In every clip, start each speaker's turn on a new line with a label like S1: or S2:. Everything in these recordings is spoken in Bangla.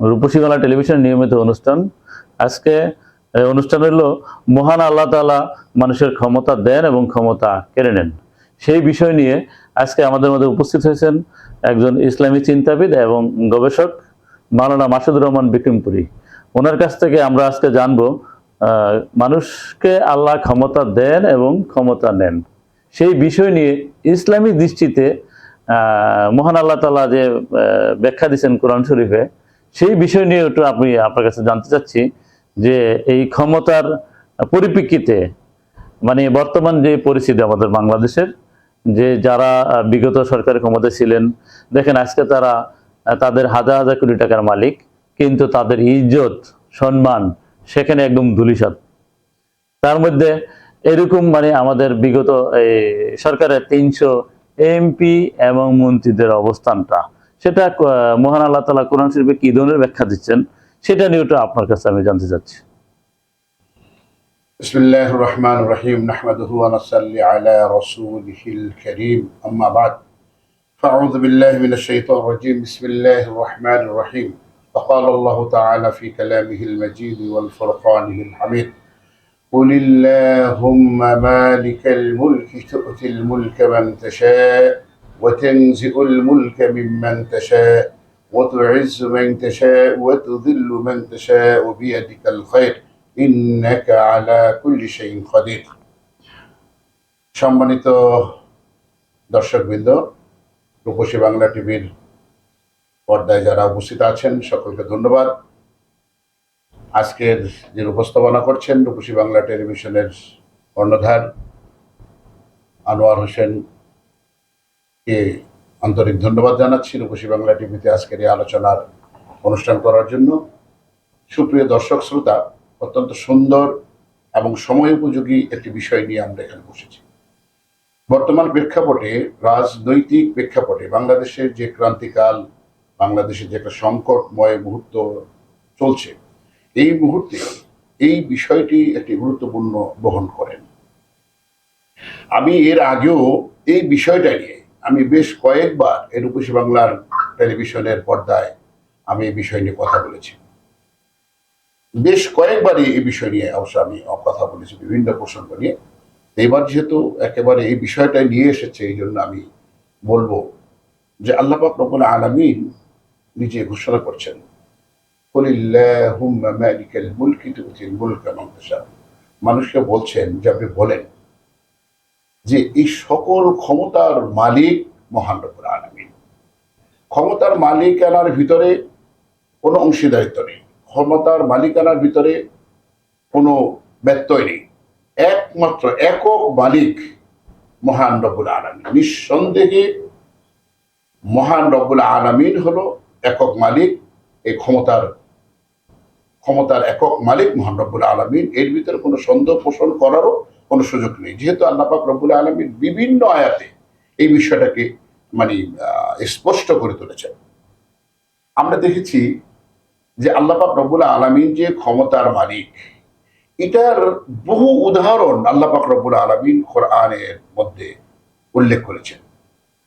S1: রূপসী বাংলা টেলিভিশনের নিয়মিত অনুষ্ঠান। আজকে অনুষ্ঠান হলো মহান আল্লাহ তাআলা মানুষের ক্ষমতা দেন এবং ক্ষমতা কেড়ে নেন। সেই বিষয় নিয়ে আজকে আমাদের মধ্যে উপস্থিত হয়েছেন একজন ইসলামী চিন্তাবিদ এবং গবেষক মাওলানা মাসুদুর রহমান বিক্রমপুরী। ওনার কাছ থেকে আমরা আজকে জানব মানুষকে আল্লাহ ক্ষমতা দেন এবং ক্ষমতা নেন। সেই বিষয় নিয়ে ইসলামী দৃষ্টিতে মহান আল্লাহ তাআলা যে ব্যাখ্যা দিচ্ছেন কোরআন শরীফে সেই বিষয় নিয়ে একটু আমি আপনার কাছে জানতে চাচ্ছি যে এই ক্ষমতার পরিপ্রেক্ষিতে মানে বর্তমান যে পরিস্থিতি আমাদের বাংলাদেশের, যে যারা বিগত সরকারের ক্ষমতায় ছিলেন, দেখেন আজকে তারা তাদের হাজার হাজার কোটি টাকার মালিক, কিন্তু তাদের ইজ্জত, সম্মান সেখানে একদম ধুলিসাৎ। তার মধ্যে এরকম মানে আমাদের বিগত, এই সরকারের তিনশো এমপি এবং মন্ত্রীদের অবস্থানটা সেটা আহ, মহান আল্লাহ তালা কোরআন শরীফে কি ধরনের ব্যাখ্যা দিচ্ছেন সেটা নিয়ে একটু আপনার কাছে আমি জানতে চাচ্ছি
S2: بسم الله الرحمن الرحيم نحمده ونصلي على رسوله الكريم أما بعد فأعوذ بالله من الشيطان الرجيم بسم الله الرحمن الرحيم فقال الله تعالى في كلامه المجيد والفرقانه الحميد قل اللهم مالك الملك تؤتي الملك من تشاء وتنزع الملك ممن تشاء وتعز من تشاء وتذل من تشاء بيدك الخير ইন্নাকা আলা কুল্লি শাইইন কাদির সম্মানিত দর্শকবৃন্দ রূপসী বাংলা টিভির পর্দায় যারা উপস্থিত আছেন সকলকে ধন্যবাদ আজকের যে উপস্থাপনা করছেন রূপসী বাংলা টেলিভিশনের কর্ণধার আনোয়ার হোসেন কে আন্তরিক ধন্যবাদ জানাচ্ছি রূপসী বাংলা টিভিতে আজকের এই আলোচনার অনুষ্ঠান করার জন্য। সুপ্রিয় দর্শক, শ্রোতা, অত্যন্ত সুন্দর এবং সময় উপযোগী একটি বিষয় নিয়ে আমরা এখানে বসেছি। বর্তমান প্রেক্ষাপটে, রাজনৈতিক প্রেক্ষাপটে বাংলাদেশের যে ক্রান্তিকাল বাংলাদেশের যে একটা সংকটময় মুহূর্ত চলছে, এই মুহূর্তে এই বিষয়টি একটি গুরুত্বপূর্ণ বহন করেন। আমি এর আগেও এই বিষয়টা নিয়ে আমি বেশ কয়েকবার এর রূপসী বাংলার টেলিভিশনের পর্দায় আমি এই বিষয় নিয়ে কথা বলেছি। বেশ কয়েকবারই এই বিষয় নিয়ে অবশ্য আমি কথা বলেছি বিভিন্ন প্রসঙ্গ নিয়ে। এবার যেহেতু একেবারে এই বিষয়টা নিয়ে এসেছে, এই জন্য আমি বলব যে আল্লাহ পাক রব্বুল আলামিন নিজে ঘোষণা করছেন মুলকি তুতিল মান মানুষকে বলছেন যে আপনি বলেন যে এই সকল ক্ষমতার মালিক মহান রব্বুল আলামিন। ক্ষমতার মালিকানার ভিতরে কোনো অংশীদারিত্ব নেই। ক্ষমতার মালিকানার ভিতরে কোনো ব্যত্যয় নেই। একমাত্র একক মালিক মহান রব্বুল আলমিন। নিঃসন্দেহে মহান রব্বুল আলমিন হলো একক মালিক, এই ক্ষমতার ক্ষমতার একক মালিক মহান রব্বুল আলমিন। এর ভিতরে কোনো সন্দেহ পোষণ করারও কোনো সুযোগ নেই। যেহেতু আল্লাপাক রব্বুল আলমিন বিভিন্ন আয়াতে এই বিষয়টাকে মানে স্পষ্ট করে তুলেছেন। আমরা দেখেছি যে আল্লাপাক রব্বুল আলমিন যে ক্ষমতার মালিক, এটার বহু উদাহরণ আল্লাপাক রব্বুল আলমিন কোরআনের মধ্যে উল্লেখ করেছেন।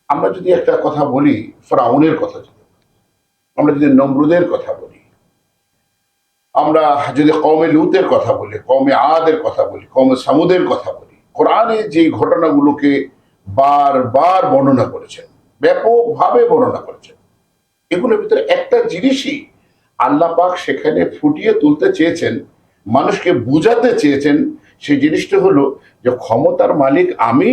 S2: আমরা যদি একটা কথা বলি, ফ্রাউনের কথা যদি আমরা যদি নমরুদের কথা আমরা যদি কমে লুতের কথা বলি কমে আদের কথা বলি কমে সামুদের কথা বলি, কোরআনে যে ঘটনাগুলোকে বারবার বর্ণনা করেছেন, ব্যাপকভাবে বর্ণনা করেছেন, এগুলোর ভিতরে একটা জিনিসই আল্লাহ পাক সেখানে ফুটিয়ে তুলতে চেয়েছেন, মানুষকে বুঝাতে চেয়েছেন, সেই জিনিসটা হলো যে ক্ষমতার মালিক আমি,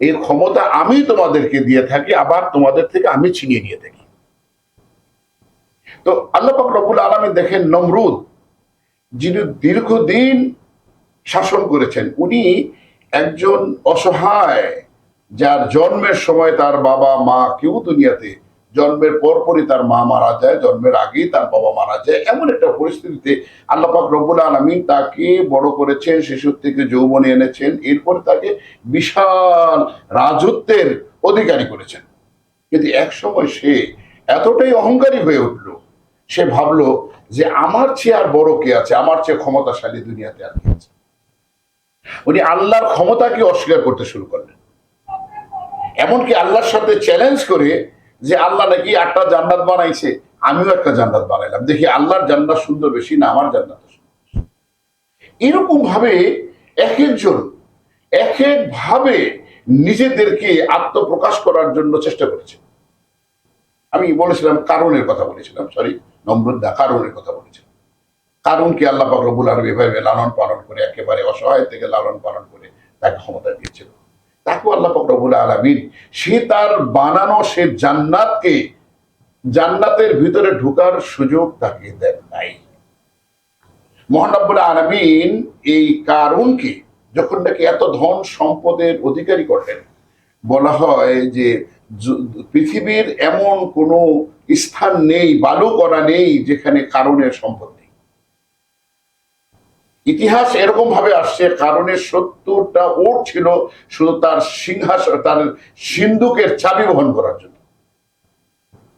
S2: এই ক্ষমতা আমি তোমাদেরকে দিয়ে থাকি, আবার তোমাদের থেকে আমি ছিনিয়ে নিয়ে থাকি। তো আল্লাহ পাক রব্বুল আলমী দেখেন নমরুদ যিনি দীর্ঘদিন শাসন করেছেন, উনি একজন অসহায় যার জন্মের সময় তার বাবা, মা কেউ দুনিয়াতে জন্মের পরপরই তার মা মারা যায়, জন্মের আগেই তার বাবা মারা যায়। এমন একটা পরিস্থিতিতে আল্লাপাক রব্বুল আলমিন তাকে বড় করেছেন শিশুর থেকে যৌবনে এনেছেন, এরপরে তাকে বিশাল রাজত্বের অধিকারী করেছেন। কিন্তু এক সময় সে এতটাই অহংকারী হয়ে উঠল, সে ভাবলো যে আমার চেয়ে আর বড় কে আছে? আমার চেয়ে ক্ষমতাশালী দুনিয়াতে আর কে আছে? উনি আল্লাহর ক্ষমতাকে অস্বীকার করতে শুরু করলেন। এমনকি আল্লাহর সাথে চ্যালেঞ্জ করে যে আল্লাহ নাকি একটা জান্নাত বানাইছে, আমিও একটা জান্নাত বানাইলাম। দেখি আল্লাহর জান্নাত সুন্দর বেশি না আমার জান্নাত। এরকম ভাবে এক একজন, এক এক ভাবে নিজেদেরকে আত্মপ্রকাশ করার জন্য চেষ্টা করেছে। আমি বলেছিলাম কারণের কথা বলেছিলাম সরি নম্রদা কারণের কথা বলেছিলাম। কারণকে আল্লাহ পাক রব্বুল আলম এভাবে লালন পালন করে একেবারে অসহায় থেকে লালন পালন করে তাকে ক্ষমতা দিয়েছিল? তাকেও আল্লাহ পাক রব্বুল আলমিন সে তার বানানো সে জান্নাতকে জান্নাতের ভিতরে ঢুকার সুযোগ তাকে দেন নাই। মহানব্বুল আলমিন এই কারণকে যখন নাকি এত ধন সম্পদের অধিকারী করলেন, বলা হয় যে পৃথিবীর এমন কোনো স্থান নেই বালু করা নেই, যেখানে কারণের সম্পদ নেই। ইতিহাস এরকম ভাবে আসছে, কারণের সত্তরটা ওট ছিল শুধু তার সিংহাসন তার সিন্ধুকের চাবি বহন করার জন্য।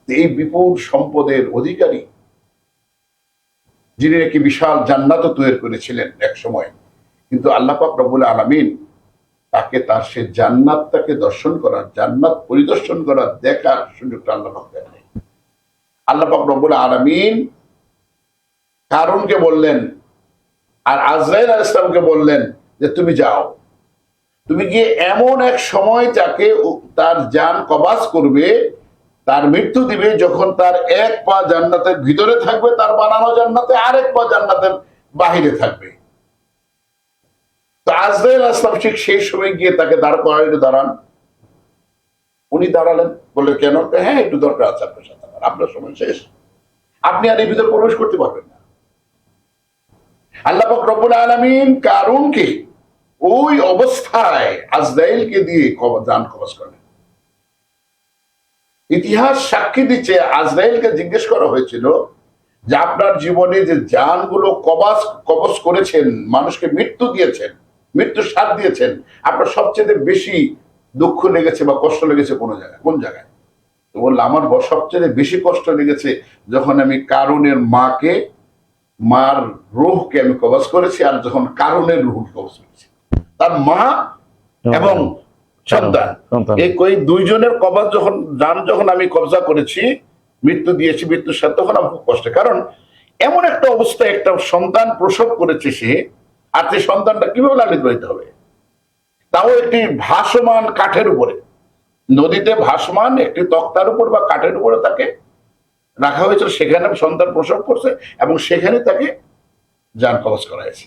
S2: এই বিপুল সম্পদের অধিকারী, যিনি নাকি বিশাল জান্নাত তৈরি করেছিলেন এক সময় কিন্তু আল্লাহ পাক রব্বুল আলামিন তাকে তার সে জান্নাতটাকে দর্শন করার, জান্নাত পরিদর্শন করার দেখার সুযোগটা আল্লাহ পাক দেন আল্লাহ পাক রব্বুল আলামিন কারণকে বললেন আর আজরাইল আল ইসলামকে বললেন যে, তুমি যাও। তুমি গিয়ে এমন এক সময় উ- তার যান কবাস করবে, তার মৃত্যু দিবে, যখন তার এক পা জান্নাতের ভিতরে থাকবে, তার বানানো জান্নাতে আরেক পা জান্নাতের বাহিরে থাকবে। তো আজরাইল আসলাম ঠিক সেই সময় গিয়ে তাকে দাঁড় করাইলে দাঁড়ান। উনি দাঁড়ালেন বললেন কেন? হ্যাঁ একটু দরকার আছে আপনার সাথে আমার। আপনার সময় শেষ। আপনি আর এই ভিতরে প্রবেশ করতে পারবেন না। আল্লাহ পাক রব্বুল আলামিন কারুনকে ওই অবস্থায় আজরাইলকে দিয়ে যান কবজ করলেন ইতিহাস সাক্ষী দিচ্ছে, আজরাইলকে জিজ্ঞেস করা হয়েছিল যে আপনার জীবনে যে যানগুলো কবাস, কবজ করেছেন, মানুষকে মৃত্যু দিয়েছেন মৃত্যুর স্বাদ দিয়েছেন আপনার সবচেয়ে বেশি দুঃখ লেগেছে বা কষ্ট লেগেছে কোন জায়গায়? কোন জায়গায়? তো বলল আমার সবচেয়ে বেশি কষ্ট লেগেছে যখন আমি কারুনের মাকে মার রুহকে আমি কবজ করেছি আর যখন কারণের রুহ কবজ করেছি। তার মা এবং সন্তান।
S1: সন্তান।
S2: এই কই দুইজনের কবজ যখন যান যখন আমি কবজা করেছি মৃত্যু দিয়েছি মৃত্যুর সাথে তখন আমার খুব কষ্ট। কারণ এমন একটা অবস্থায় একটা সন্তান প্রসব করেছে সে আর সেই সন্তানটা কীভাবে লালিত পালিত হবে? তাও একটি ভাসমান কাঠের উপরে। নদীতে ভাসমান একটি তক্তার উপর বা কাঠের উপরে তাকে রাখা হয়েছিল। সেখানে সন্তান প্রসব করছে এবং সেখানে তাকে যান কবজ করা হয়েছে।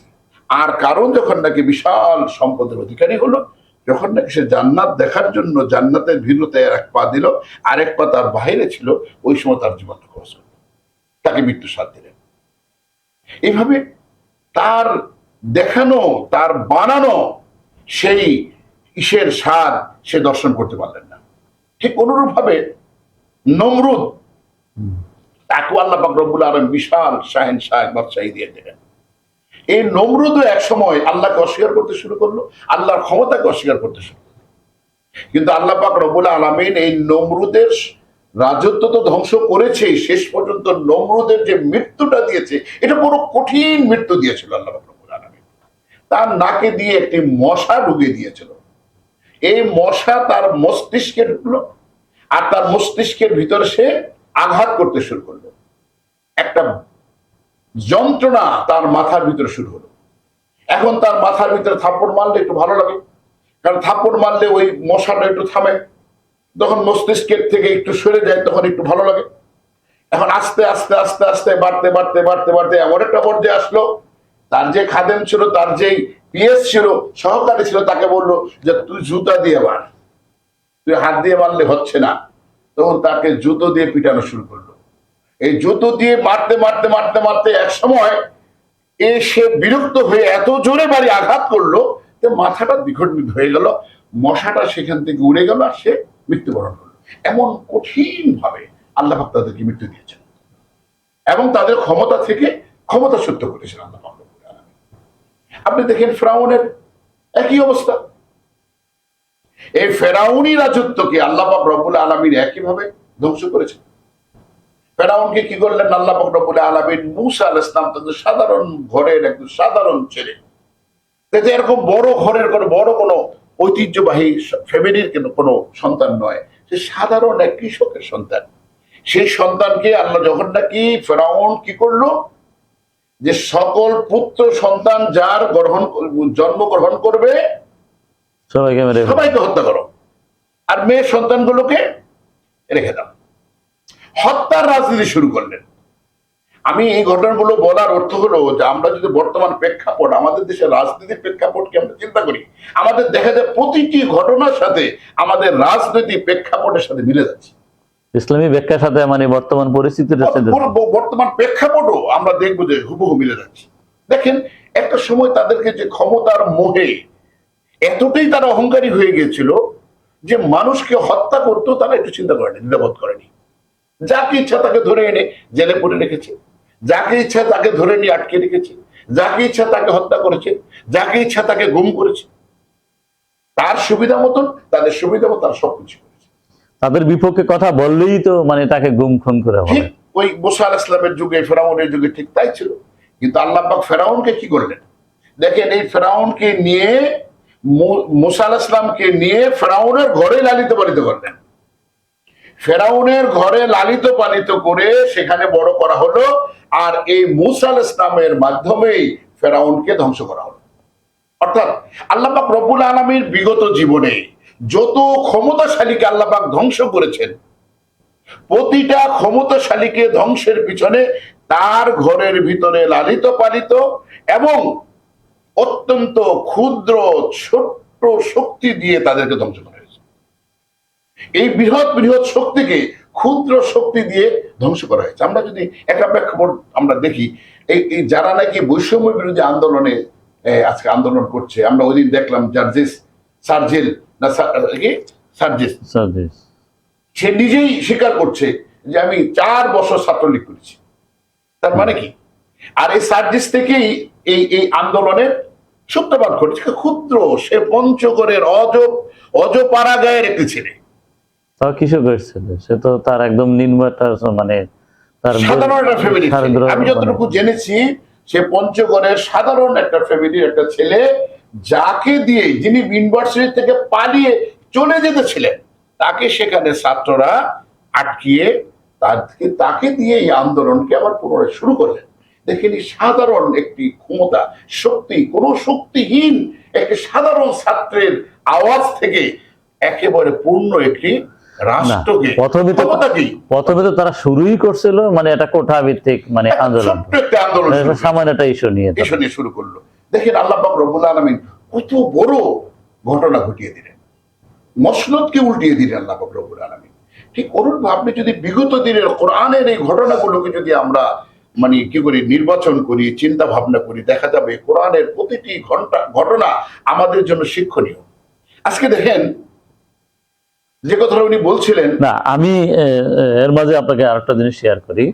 S2: আর কারণ যখন নাকি বিশাল সম্পদের অধিকারী হলো, যখন নাকি সে জান্নাত দেখার জন্য জান্নাতের ভিড়তে এক পা দিল, আরেক পা তার বাইরে ছিল, ওই সময় তার জীবনটা কবজ করল তাকে মৃত্যু সাথ দিলেন। এইভাবে তার দেখানো, তার বানানো সেই ইসের স্বাদ সে দর্শন করতে পারলেন না। ঠিক অনুরূপ ভাবে নমরুদ তাকে আল্লাহ রব্বুল আলম বিশাল শাহেন শাহ বাদশাহী দিয়ে দিলেন। এই নমরুদও এক সময় আল্লাহকে অস্বীকার করতে শুরু করল, আল্লাহর ক্ষমতাকে অস্বীকার করতে শুরু করল। কিন্তু আল্লাহ পাক রব্বুল আলমিন এই নমরুদের রাজত্ব তো ধ্বংস করেছেই, শেষ পর্যন্ত নমরুদের যে মৃত্যুটা দিয়েছে, এটা বড় কঠিন মৃত্যু দিয়েছিল আল্লাহ তার নাকে দিয়ে একটি মশা ঢুকে দিয়েছিল। এই মশা তার মস্তিষ্কে ঢুকলো আর তার মস্তিষ্কের ভিতরে সে আঘাত করতে শুরু করল। একটা যন্ত্রণা তার মাথার ভিতরে শুরু হলো। এখন তার মাথার ভিতরে থাপ্পড় মারলে একটু ভালো লাগে, কারণ থাপ্পড় মারলে ওই মশাটা একটু থামে, যখন মস্তিষ্কের থেকে একটু সরে যায় তখন একটু ভালো লাগে। এখন আস্তে আস্তে আস্তে আস্তে, বাড়তে বাড়তে বাড়তে বাড়তে এমন একটা পর্যায়ে আসলো তার যে খাদেম ছিল, তার যেই পিএস ছিল, সহকারী ছিল, তাকে বলল যে, তুই জুতা দিয়ে মার। তুই হাত দিয়ে মারলে হচ্ছে না। তখন তাকে জুতো দিয়ে পিটানো শুরু করল। এই জুতো দিয়ে মারতে মারতে মারতে মারতে এক সময় এ সে বিরক্ত হয়ে এত জোরে বাড়ি আঘাত করল যে মাথাটা বিঘটিত হয়ে গেল, মশাটা সেখান থেকে উড়ে গেল আর সে মৃত্যুবরণ করল। এমন কঠিন ভাবে আল্লাহ তাদেরকে মৃত্যু দিয়েছেন। এবং তাদের ক্ষমতা থেকে ক্ষমতা সত্য করেছেন আল্লাহ। আপনি দেখেন ফ্রাউনের একই অবস্থা। এই ফেরাউনি রাজত্বকে আল্লাহ পাক রব্বুল আলমীর একইভাবে ধ্বংস করেছেন। ফেরাউনকে কি করলেন? আল্লাহ পাক রব্বুল আলমিন মুসা আল ইসলাম তাদের সাধারণ ঘরের একজন সাধারণ ছেলে। যাতে এরকম বড় ঘরের কোনো, বড় কোনো ঐতিহ্যবাহী ফ্যামিলির কোনো সন্তান নয়। সে সাধারণ এক কৃষকের সন্তান। সেই সন্তানকে আল্লাহ যখন নাকি ফেরাউন কি করল? যে সকল পুত্র সন্তান যার গ্রহণ জন্মগ্রহণ করবে
S1: সবাইকে মেরে
S2: সবাইকে হত্যা করো। আর মেয়ে সন্তানগুলোকে রেখে দাও। হত্যার রাজনীতি শুরু করলেন। আমি এই ঘটনাগুলো বলার অর্থ হলো যে আমরা যদি বর্তমান প্রেক্ষাপট আমাদের দেশের রাজনীতির প্রেক্ষাপটকে আমরা চিন্তা করি আমাদের দেখা যায় প্রতিটি ঘটনার সাথে আমাদের রাজনৈতিক প্রেক্ষাপটের সাথে মিলে যাচ্ছে।
S1: ইসলামী ব্যাখ্যার সাথে মানে বর্তমান পরিস্থিতির সাথে
S2: বর- বর- বর্তমান প্রেক্ষাপটও আমরা দেখব যে হুবহু মিলে যাচ্ছে। দেখেন একটা সময় তাদেরকে যে ক্ষমতার মোহে এতটাই তারা অহংকারী হয়ে গিয়েছিল যে মানুষকে হত্যা করতো তারা একটু চিন্তা করেনি দ্বিধাবোধ করেনি। যাকে ইচ্ছা তাকে ধরে এনে জেলে পড়ে রেখেছে। যাকে ইচ্ছা তাকে ধরে নিয়ে আটকে রেখেছে। যাকে ইচ্ছা তাকে হত্যা করেছে। যাকে ইচ্ছা তাকে গুম করেছে। তার সুবিধা মতন তাদের সুবিধা মতো তার সবকিছু।
S1: তাদের বিপক্ষে কথা বললেই তো মানে তাকে গুম খুন করে হবে।
S2: ওই মুসা আল ইসলামের যুগে ফেরাউনের যুগে ঠিক তাই ছিল। কিন্তু আল্লাহ পাক ফেরাউনকে কি করলেন? দেখেন এই ফেরাউনকে নিয়ে মুসা আল ইসলামকে নিয়ে ফেরাউনের ঘরে লালিত পালিত করলেন। ফেরাউনের ঘরে লালিত পালিত করে সেখানে বড় করা হলো আর এই মুসা আল ইসলামের মাধ্যমেই ফেরাউনকে ধ্বংস করা হলো। অর্থাৎ আল্লাহ পাক রব্বুল আলমীর বিগত জীবনে যত ক্ষমতাশালীকে আল্লাহ পাক ধ্বংস করেছেন, প্রতিটা ক্ষমতাশালীকে ধ্বংসের পিছনে তার ঘরের ভিতরে লালিত পালিত এবং অত্যন্ত ক্ষুদ্র, ছোট্ট শক্তি দিয়ে তাদেরকে ধ্বংস করা হয়েছে। এই বৃহৎ বৃহৎ শক্তিকে ক্ষুদ্র শক্তি দিয়ে ধ্বংস করা হয়েছে। আমরা যদি একটা প্রেক্ষাপট আমরা দেখি, এই এই যারা নাকি বৈষম্য বিরোধী আন্দোলনে আজকে আন্দোলন করছে, আমরা ওই দিন দেখলাম জার্জিস সার্জেল না কি? সার্জিস।
S1: সার্জিস।
S2: সে নিজেই স্বীকার করছে যে আমি চার বছর ছাত্রলীগ করেছি। তার মানে কি? আর এই সার্জিস থেকেই এই এই আন্দোলনের সূত্রপাত ঘটেছে। ক্ষুদ্র সে পঞ্চগড়ের অজ অজপাড়া গায়ের একটি ছেলে।
S1: করছিল সে তো তার একদম একটা মানে তার
S2: সাধারণ একটা ফ্যামিলি আমি যতটুকু জেনেছি সে পঞ্চগড়ের সাধারণ একটা ফ্যামিলির একটা ছেলে। যাকে দিয়ে যিনি ইউনিভার্সিটি থেকে পালিয়ে চলে যেতেছিলেন তাকে সেখানে ছাত্ররা আটকিয়ে তাকে তাকে দিয়ে এই আন্দোলনকে আবার পুনরায় শুরু করলেন। দেখেন সাধারণ একটি ক্ষমতা শক্তি কোন শক্তিহীন একটি সাধারণ ছাত্রের আওয়াজ থেকে একেবারে পূর্ণ একটি রাষ্ট্রকে
S1: প্রথমে তো তারা শুরুই করছিল মানে এটা কোঠা ভিত্তিক মানে আন্দোলন। সামান্য একটা ইস্যু নিয়ে
S2: এসব নিয়ে শুরু করল। দেখেন আল্লাহ পাক রব্বুল আলমিন কত বড় ঘটনা ঘটিয়ে দিলেন। মসনদকে উল্টিয়ে দিলেন আল্লাহ পাক রব্বুল আলমিন। ঠিক করুন আপনি যদি বিগত দিনের কোরআনের এই ঘটনাগুলোকে যদি আমরা মানে কি করি, নির্বাচন করি চিন্তা ভাবনা করি, দেখা যাবে কোরআনের প্রতিটি ঘণ্টা, ঘটনা আমাদের জন্য শিক্ষণীয়। আজকে দেখেন, যে কথাটা উনি বলছিলেন
S1: না, আমি এর মাঝে আপনাকে আরেকটা জিনিস শেয়ার করি।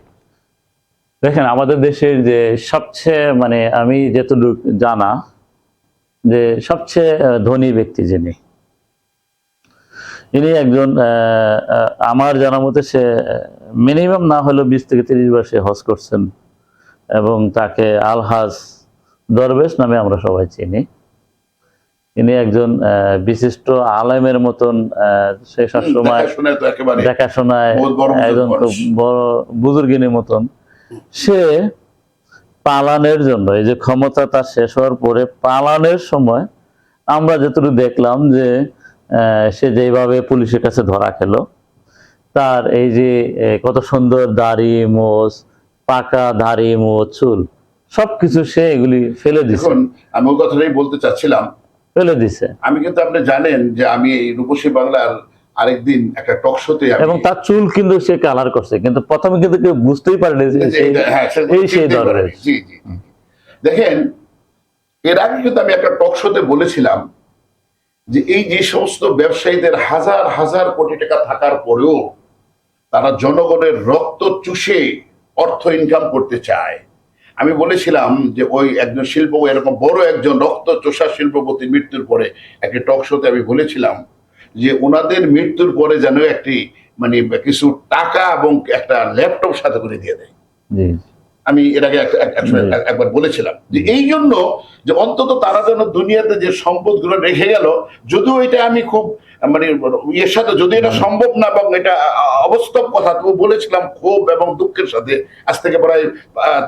S1: দেখেন আমাদের দেশের যে সবচেয়ে মানে আমি যেটুকু জানা যে সবচেয়ে ধনী ব্যক্তি যিনি ইনি একজন আমার জানা মতে সে মিনিমাম না হলেও বিশ থেকে তিরিশ বার সে হজ করছেন এবং তাকে আলহাজ দরবেশ নামে আমরা সবাই চিনি। ইনি একজন আহ, বিশিষ্ট আলেমের মতন আহ, সে সবসময়
S2: দেখাশোনায়
S1: একজন খুব বড় বুজুর্গিনীর মতন। সে পালানের জন্য এই যে ক্ষমতা তার শেষ হওয়ার পরে পালানের সময় আমরা যতটুকু দেখলাম যে সে যেভাবে পুলিশের কাছে ধরা খেলো তার এই যে কত সুন্দর দাড়ি মোজ পাকা দাড়ি মোজ চুল সবকিছু সে এগুলি ফেলে দিছে।
S2: আমি ওই কথাটাই বলতে চাচ্ছিলাম।
S1: ফেলে দিছে।
S2: আমি কিন্তু আপনি জানেন যে আমি এই রূপসী বাংলার আরেকদিন একটা টক শোতে
S1: এবং তার চুল কিন্তু সে কালার করছে কিন্তু প্রথমে কিন্তু কেউ বুঝতেই পারেনি যে
S2: হ্যাঁ,
S1: এই সেই দরবেশ
S2: জি জি। দেখেন এর আগে কিন্তু আমি একটা টক শোতে বলেছিলাম যে এই যে সমস্ত ব্যবসায়ীদের হাজার হাজার কোটি টাকা থাকার পরেও তারা জনগণের রক্ত চুষে অর্থ ইনকাম করতে চায়। আমি বলেছিলাম যে ওই একজন শিল্প এরকম বড় একজন রক্ত চোষা শিল্পপতি মৃত্যুর পরে একটি টক শোতে আমি বলেছিলাম যে ওনাদের মৃত্যুর পরে যেন একটি মানে কিছু টাকা এবং একটা ল্যাপটপ সাথে করে দিয়ে দেয় আমি
S1: জি।
S2: একবার বলেছিলাম যে এই জন্য যে অন্তত তারা যেন দুনিয়াতে যে সম্পদগুলো রেখে গেল যদিও এটা আমি খুব মানে ইয়ের সাথে যদি এটা সম্ভব না এবং এটা অবাস্তব কথা তো বলেছিলাম ক্ষোভ এবং দুঃখের সাথে আজ থেকে প্রায়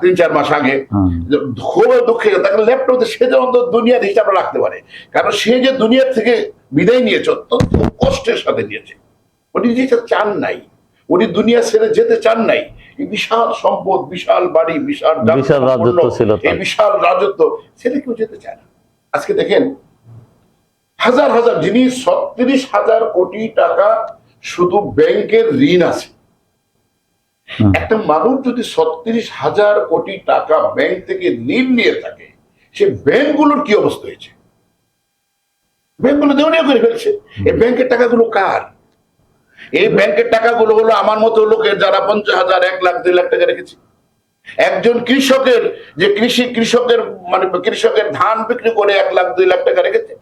S2: তিন চার মাস আগে ক্ষোভ এবং দুঃখে তাকে ল্যাপটপে সে যে অন্তত দুনিয়ার হিসাবটা রাখতে পারে। কারণ সে যে দুনিয়ার থেকে বিদায় নিয়েছে অত্যন্ত কষ্টের সাথে নিয়েছে। উনি যেটা চান নাই। উনি দুনিয়া ছেড়ে যেতে চান নাই। বিশাল সম্পদ বিশাল বাড়ি বিশাল
S1: বিশাল রাজত্ব ছিল
S2: এই বিশাল রাজত্ব সেটা কেউ যেতে চায় না। আজকে দেখেন হাজার হাজার যিনি ছত্রিশ হাজার কোটি টাকা শুধু ব্যাংকের ঋণ আছে। একটা মানুষ যদি ছত্রিশ হাজার কোটি টাকা ব্যাংক থেকে ঋণ নিয়ে থাকে সে ব্যাংকগুলোর কি অবস্থা হয়েছে? ব্যাংকগুলো দেওয়া করে ফেলছে। এই ব্যাংকের টাকাগুলো কার? এই ব্যাংকের টাকাগুলো হলো আমার মতো লোকের যারা পঞ্চাশ হাজার এক লাখ দুই লাখ টাকা রেখেছে। একজন কৃষকের যে কৃষি কৃষকের মানে কৃষকের ধান বিক্রি করে এক লাখ দুই লাখ টাকা রেখেছে।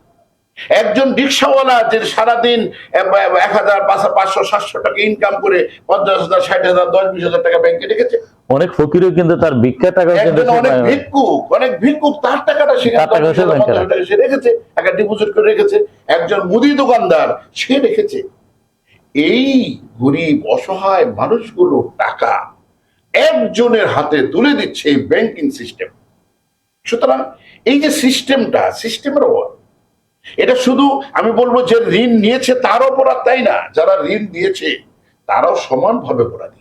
S2: একজন রিক্সাওয়ালা যে সারাদিন এক- হাজার পাঁচশো সাতশো টাকা ইনকাম করে পঞ্চাশ হাজার ষাট হাজার দশ বিশ হাজার টাকা ব্যাংকে রেখেছে।
S1: অনেক ফকিরও কিন্তু তার ভিক্ষা টাকা
S2: অনেক ভিক্ষুক অনেক ভিক্ষুক তার টাকাটা
S1: সে
S2: রেখেছে একটা ডিপোজিট করে রেখেছে। একজন মুদি দোকানদার সে রেখেছে। এই গরিব অসহায় মানুষগুলো টাকা একজনের হাতে তুলে দিচ্ছে এই ব্যাংকিং সিস্টেম সুতরাং এই যে সিস্টেমটা সিস্টেমের এটা শুধু আমি বলব যে ঋণ নিয়েছে তার অপরাধ তাই না? যারা ঋণ দিয়েছে তারাও সমানভাবে অপরাধী।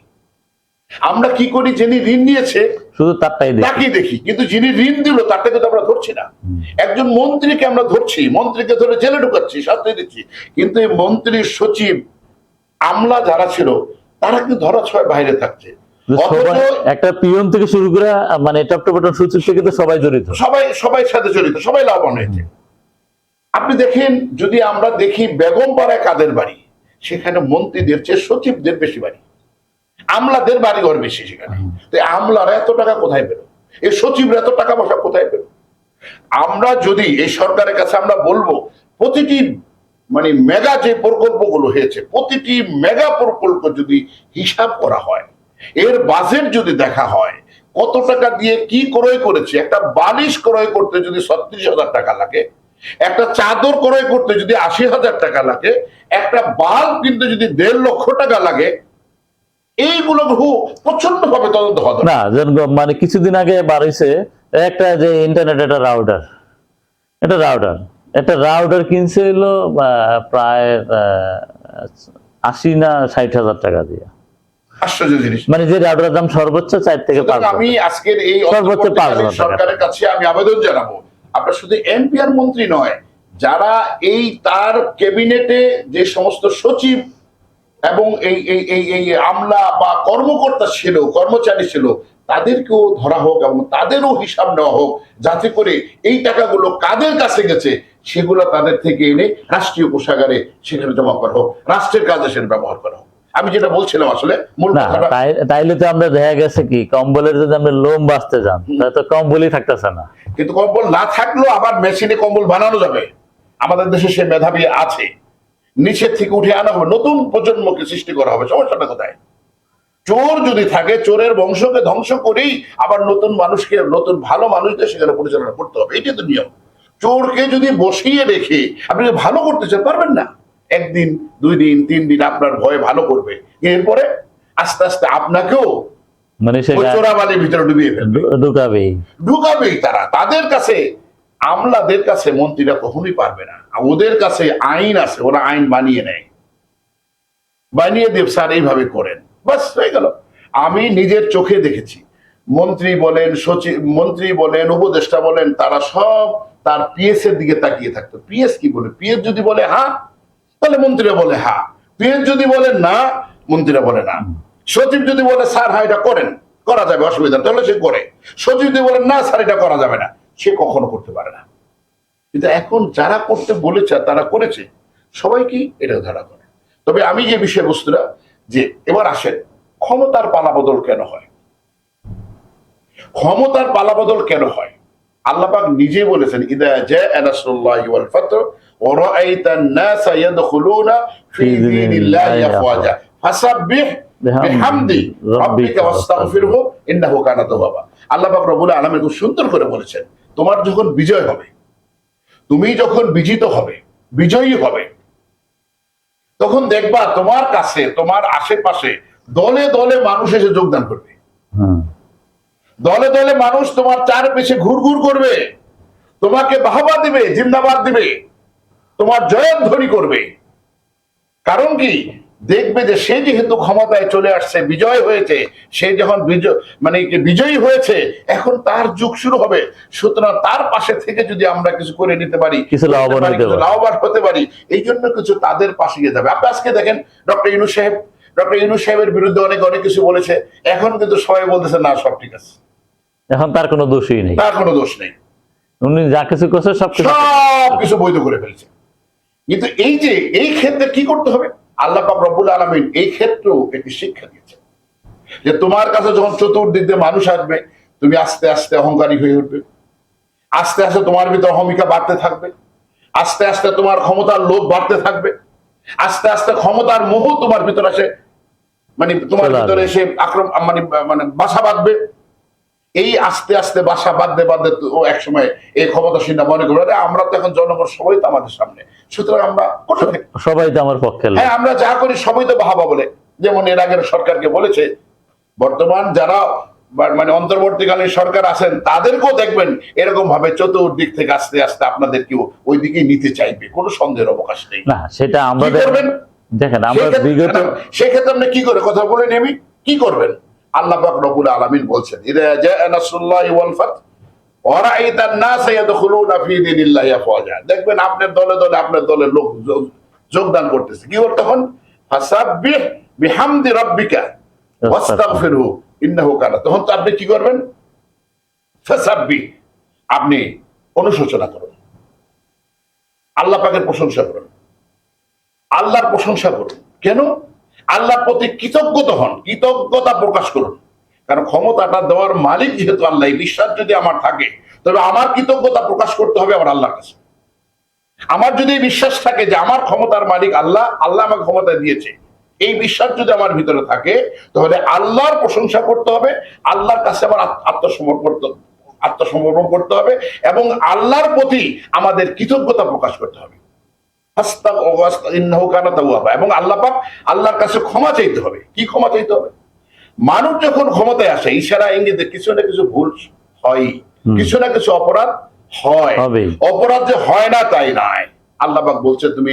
S2: আমরা কি করি? যিনি ঋণ নিয়েছে
S1: শুধু তারটাই দেখি।
S2: তাকেই দেখি। কিন্তু যিনি ঋণ দিল তাকে কিন্তু আমরা ধরছি না। একজন মন্ত্রীকে আমরা ধরছি মন্ত্রীকে ধরে জেলে ঢুকাচ্ছি শাস্তি দিচ্ছি। কিন্তু এই মন্ত্রী সচিব আমলা যারা ছিল তারা কিন্তু ধরা ছয় বাইরে থাকছে।
S1: একটা পিয়ন থেকে শুরু করে মানে টপ টপ বটন থেকে তো সবাই জড়িত।
S2: সবাই সবাই সাথে জড়িত সবাই লাভবান হয়েছে। আপনি দেখেন যদি আমরা দেখি বেগম পাড়ায় কাদের বাড়ি সেখানে মন্ত্রীদের চেয়ে সচিবদের বেশি বাড়ি। আমলাদের বাড়ি ঘর বেশি সেখানে। তো আমলারা এত টাকা কোথায় পেল? এই সচিবরা এত টাকা পয়সা কোথায় পেল? আমরা যদি এই সরকারের কাছে আমরা বলব প্রতিটি মানে মেগা যে প্রকল্পগুলো হয়েছে প্রতিটি মেগা প্রকল্প যদি হিসাব করা হয় এর বাজেট যদি দেখা হয় কত টাকা দিয়ে কি ক্রয় করেছে একটা বালিশ ক্রয় করতে যদি ছত্রিশ হাজার টাকা লাগে একটা চাদর ক্রয় করতে যদি আশি হাজার টাকা লাগে একটা বাল্ব কিনতে যদি দেড় লক্ষ টাকা লাগে এইগুলো বহু প্রচণ্ড ভাবে তদন্ত দরকার।
S1: না মানে কিছুদিন আগে বার হয়েছে একটা যে ইন্টারনেট একটা রাউটার একটা রাউটার একটা রাউটার কিনছে হলো প্রায় আশি না ষাট হাজার টাকা দিয়ে।
S2: আশ্চর্য জিনিস।
S1: মানে যে রাউটারের দাম সর্বোচ্চ চার থেকে পাঁচ
S2: আমি আজকের এই
S1: সর্বোচ্চ পাঁচ
S2: সরকারের কাছে আমি আবেদন জানাব আপনার শুধু এমপি আর মন্ত্রী নয়, যারা এই তার ক্যাবিনেটে যে সমস্ত সচিব এবং এই এই এই এই আমলা বা কর্মকর্তা ছিল, কর্মচারী ছিল, তাদেরকেও ধরা হোক এবং তাদেরও হিসাব নেওয়া হোক, যাতে করে এই টাকাগুলো কাদের কাছে গেছে, সেগুলো তাদের থেকে এনে রাষ্ট্রীয় কোষাগারে সেখানে জমা করা হোক, রাষ্ট্রের কাজে সেটা ব্যবহার করা হোক। আমি যেটা বলছিলাম আসলে মূল কথাটা
S1: তাইলে তো আমরা দেখা গেছে কি কম্বলের যদি আমরা লোম বাঁচতে যান তাহলে তো কম্বলই থাকতেছে না।
S2: কিন্তু কম্বল না থাকলেও আবার মেশিনে কম্বল বানানো যাবে। আমাদের দেশে সে মেধাবী আছে। নিচের থেকে উঠে আনা হবে। নতুন প্রজন্মকে সৃষ্টি করা হবে। সমস্যাটা কোথায়? চোর যদি থাকে চোরের বংশকে ধ্বংস করেই আবার নতুন মানুষকে নতুন ভালো মানুষদের সেখানে পরিচালনা করতে হবে। এটাই তো নিয়ম। চোরকে যদি বসিয়ে রেখে আপনি ভালো করতে চান পারবেন না। একদিন দুই দিন তিন দিন আপনার ভয়ে ভালো করবে। এরপরে আস্তে আস্তে আপনাকেও
S1: মানে
S2: চোরাবালির ভিতরে ডুবিয়ে ফেলবে।
S1: ঢুকাবেই।
S2: তারা। তাদের কাছে আমলাদের কাছে মন্ত্রীরা কখনোই পারবে না। ওদের কাছে আইন আছে ওরা আইন বানিয়ে নেয়। বানিয়ে দেব স্যার এইভাবে করেন। বাস হয়ে গেল। আমি নিজের চোখে দেখেছি। মন্ত্রী বলেন সচিব মন্ত্রী বলেন উপদেষ্টা বলেন তারা সব তার পিএস এর দিকে তাকিয়ে থাকতো। পিএস কি বলে? পিএস যদি বলে হ্যাঁ তাহলে মন্ত্রীরা বলে হ্যাঁ পিএস যদি বলে, না, মন্ত্রীরা বলে, না। সচিব যদি বলে, স্যার হ্যাঁ এটা করেন, করা যাবে, অসুবিধা তাহলে সে করে। সচিব যদি বলে, না, স্যার, এটা করা যাবে না, সে কখনো করতে পারে না। কিন্তু এখন যারা করতে বলেছে তারা করেছে, সবাই কি এটা ধারা করে? তবে আমি যে বিষয়বস্তুটা, যে এবার আসেন, ক্ষমতার পালাবদল কেন হয়? ক্ষমতার পালাবদল কেন হয়? আল্লাপাক নিজে বলেছেন, ইদা জাআ নাসরুল্লাহি নাসা ইয়াদখুলুনা ফি
S1: ফি
S2: দীনিল্লাহি
S1: দীনিল্লাহি
S2: আফওয়াজা ফাসাব্বিহ বিহামদি রাব্বিকা ওয়াস্তাগফিরহু ইন্নাহু কানা তাওয়াবা আল্লাহ পাক রব্বুল আলামিন খুব সুন্দর করে বলেছেন তোমার যখন বিজয় হবে তুমি যখন বিজিত হবে বিজয়ী হবে তখন দেখবা তোমার কাছে তোমার আশেপাশে দলে দলে মানুষ এসে যোগদান করবে।
S1: হুম।
S2: দলে দলে মানুষ তোমার চারপাশে ঘুরঘুর করবে। তোমাকে বাহবা দিবে জিন্দাবাদ দিবে। তোমার জয়ধ্বনি করবে। কারণ কি? দেখবে যে সে যেহেতু ক্ষমতায় চলে আসছে বিজয় হয়েছে সে যখন বিজয় মানে বিজয়ী হয়েছে এখন তার যুগ শুরু হবে। সুতরাং তার পাশে থেকে যদি আমরা কিছু করে নিতে পারি
S1: কিছু লাভবান হতে পারি।
S2: এই জন্য কিছু তাদের পাশে গিয়ে যাবে। আপনি আজকে দেখেন ডক্টর ইনু সাহেব ডক্টর ইনু সাহেবের বিরুদ্ধে অনেক অনেক কিছু বলেছে। এখন কিন্তু সবাই বলতেছে না সব ঠিক আছে।
S1: এখন তার কোনো দোষই নেই।
S2: তার কোনো দোষ নেই।
S1: উনি যা কিছু করছে সব কিছু
S2: বৈধ করে ফেলছে। কিন্তু এই যে এই ক্ষেত্রে কি করতে হবে? আল্লাহ পাক রব্বুল আলমিন এই ক্ষেত্রেও একটি শিক্ষা দিয়েছে যে তোমার কাছে যখন চতুর্দিক দিয়ে মানুষ আসবে তুমি আস্তে আস্তে অহংকারী হয়ে উঠবে। আস্তে আস্তে তোমার ভিতর অহমিকা বাড়তে থাকবে। আস্তে আস্তে তোমার ক্ষমতার লোভ বাড়তে থাকবে। আস্তে আস্তে ক্ষমতার মোহ তোমার ভিতরে আসে। মানে তোমার ভিতরে এসে আক্রম মানে মানে বাসা বাঁধবে। এই আস্তে আস্তে বাসা বাঁধতে বাঁধতে ও একসময় এই ক্ষমতাসীনরা মনে করবে আমরা তো এখন জনগণ সবাই তো আমাদের সামনে। সুতরাং আমরা
S1: সবাই তো আমার পক্ষে
S2: হ্যাঁ আমরা যা করি সবাই তো বাহাবা বলে। যেমন এর আগের সরকারকে বলেছে বর্তমান যারা মানে অন্তর্বর্তীকালীন সরকার আছেন তাদেরকেও দেখবেন এরকম ভাবে চতুর্দিক থেকে আস্তে আস্তে আপনাদেরকেও ওই দিকে নিতে চাইবে। কোনো সন্দেহের অবকাশ নেই।
S1: না সেটা আমরা দেখেন আমরা
S2: সেক্ষেত্রে-
S1: বিগত
S2: সেক্ষেত্রে আপনি কি করে কথা বলে নেমি কি করবেন? আল্লাহ পাক রব্বুল আলামিন বলছেন দেখবেন আপনার দলে দলে আপনার দলের লোক যোগদান করতেছে। কি করতে ফাসাব্বিহ বিহামদি ইন্নাহু কানা। তখন তো আপনি কি করবেন? আপনি অনুশোচনা করুন। আল্লাহ পাকের প্রশংসা করুন। আল্লাহর প্রশংসা করুন। কেন? আল্লাহর প্রতি কৃতজ্ঞতা হন, কৃতজ্ঞতা প্রকাশ করুন। কারণ ক্ষমতাটা দেওয়ার মালিক যেহেতু আল্লাহ, এই বিশ্বাস যদি আমার থাকে, তবে আমার কৃতজ্ঞতা প্রকাশ করতে হবে আমার আল্লাহর কাছে। আমার যদি বিশ্বাস থাকে যে আমার ক্ষমতার মালিক আল্লাহ আল্লাহ আমাকে ক্ষমতা দিয়েছে, এই বিশ্বাস যদি আমার ভিতরে থাকে, তাহলে আল্লাহর প্রশংসা করতে হবে, আল্লাহর কাছে আমার আত্ম- আত্মসমর্পণ আত্মসমর্পণ করতে হবে, এবং আল্লাহর প্রতি আমাদের কৃতজ্ঞতা প্রকাশ করতে হবে। এবং আল্লাহ পাক আল্লাহর কাছে ক্ষমা চাইতে হবে। কি ক্ষমা চাইতে হবে? মানুষ যখন ক্ষমতায় আসে ইশারা ইঙ্গিতে কিছু না কিছু ভুল হয় কিছু না কিছু অপরাধ হয়। অপরাধ যে হয় না তাই নাই আল্লাহ পাক বলছে তুমি